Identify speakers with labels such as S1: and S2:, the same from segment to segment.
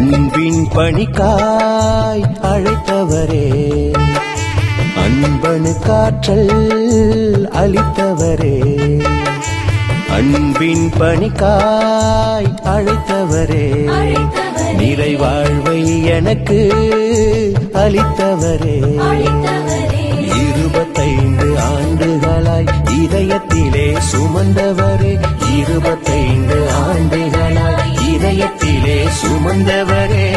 S1: அன்பின் பணிக்காய் அழைத்தவரே. அன்பனு காற்றல் அளித்தவரே. அன்பின் பணிக்காய் அழைத்தவரே. நிறைவாழ்வை எனக்கு அளித்தவரே. இருபத்தைந்து ஆண்டுகளாய் இதயத்திலே சுமந்தவரே. இருபத்தைந்து சுமந்தவரே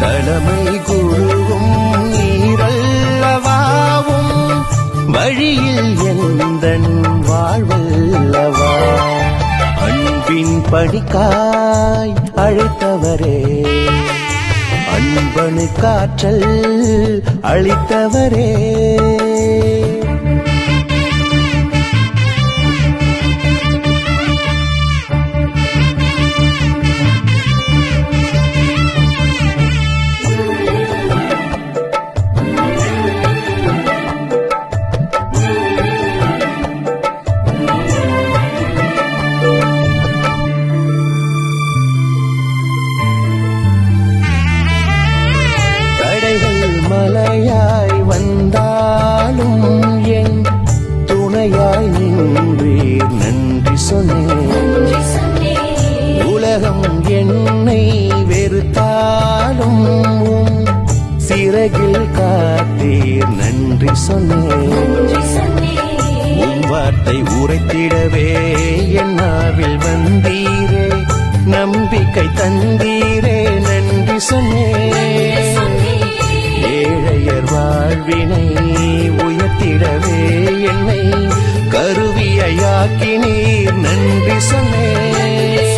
S1: தலைமை குருவும் நீரல்லவாவும் வழியில் எந்தன் வாழ்வல்லவா? அன்பின் படிக்காய் அழைத்தவரே அன்பனு காற்றல் அளித்தவரே. உலகம் என்னை வெறுத்தாலும் சிறகில் காத்தீர் நன்றி சொன்னேன்.
S2: நன்றி
S1: வார்த்தை உரைத்திடவே என்னாவில் வந்தீரே. நம்பிக்கை தந்தீரே நன்றி சொன்னேன். கருவியாக்கினீர் நன்றி சொன்னேன்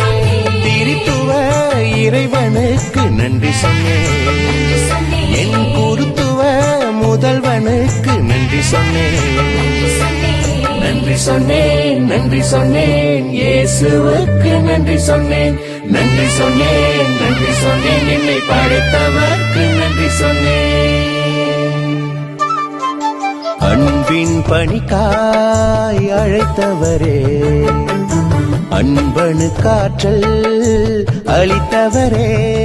S1: திரித்துவ இறைவனுக்கு நன்றி சொன்னேன் என் குருத்துவ முதல்வனுக்கு நன்றி சொன்னேன் நன்றி சொன்னேன் நன்றி சொன்னேன் இயேசுவுக்கு நன்றி சொன்னேன் நன்றி சொன்னேன் நன்றி சொன்னேன் என்னை படைத்தவர்க்கு நன்றி சொன்னேன் பணிக்காய் அழைத்தவரே. அன்பனு காற்றல் அளித்தவரே.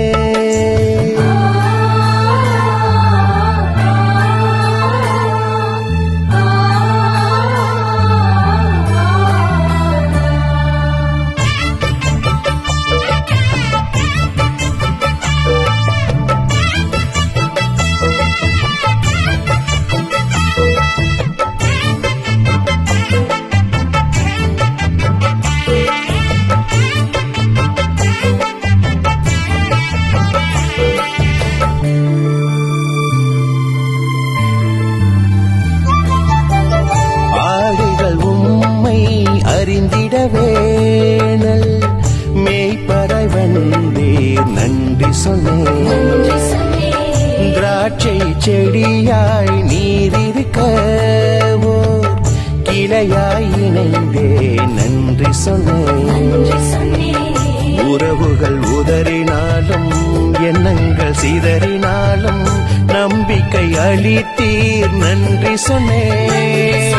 S1: கிளையாய் இணைந்தே நன்றி சொன்னேன். உறவுகள் உதறினாலும் எண்ணங்கள் சிதறினாலும் நம்பிக்கை அளித்தீர். நன்றி சொன்னேன்.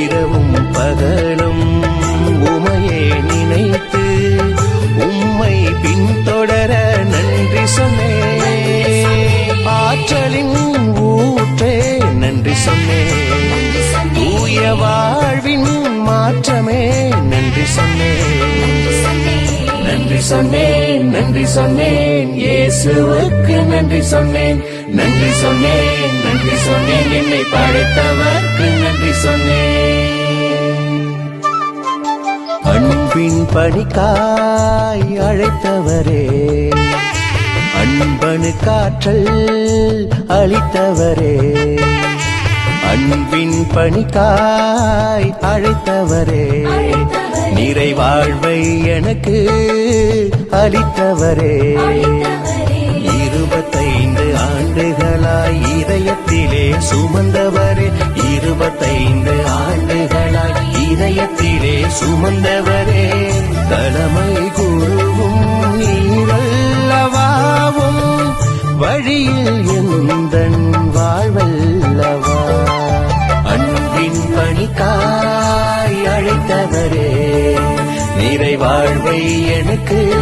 S1: இரவும் பகலும் மாற்றமே. நன்றி சொன்னேன். நன்றி சொன்னேன். நன்றி சொன்னேன். இயேசுவுக்கு நன்றி சொன்னேன். நன்றி சொன்னேன். நன்றி சொன்னேன். என்னை படைத்தவர்க்கு நன்றி சொன்னேன். அன்பின் பணிக்காய் அழைத்தவரே. அன்பனு காற்றல் அளித்தவரே. அன்பின் பணிக்காய் அழைத்தவரே நிறைவாழ்வை எனக்கு அளித்தவரே. இருபத்தைந்து ஆண்டுகளாய் இதயத்திலே சுமந்தவரே. இருபத்தைந்து ஆண்டுகளாய் இதயத்திலே சுமந்தவரே. தலைமை குருவும் நீரல்லவாவும் வழியில் எந்தன் வாழ்வை எனக்கு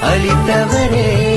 S1: அளித்தவரே.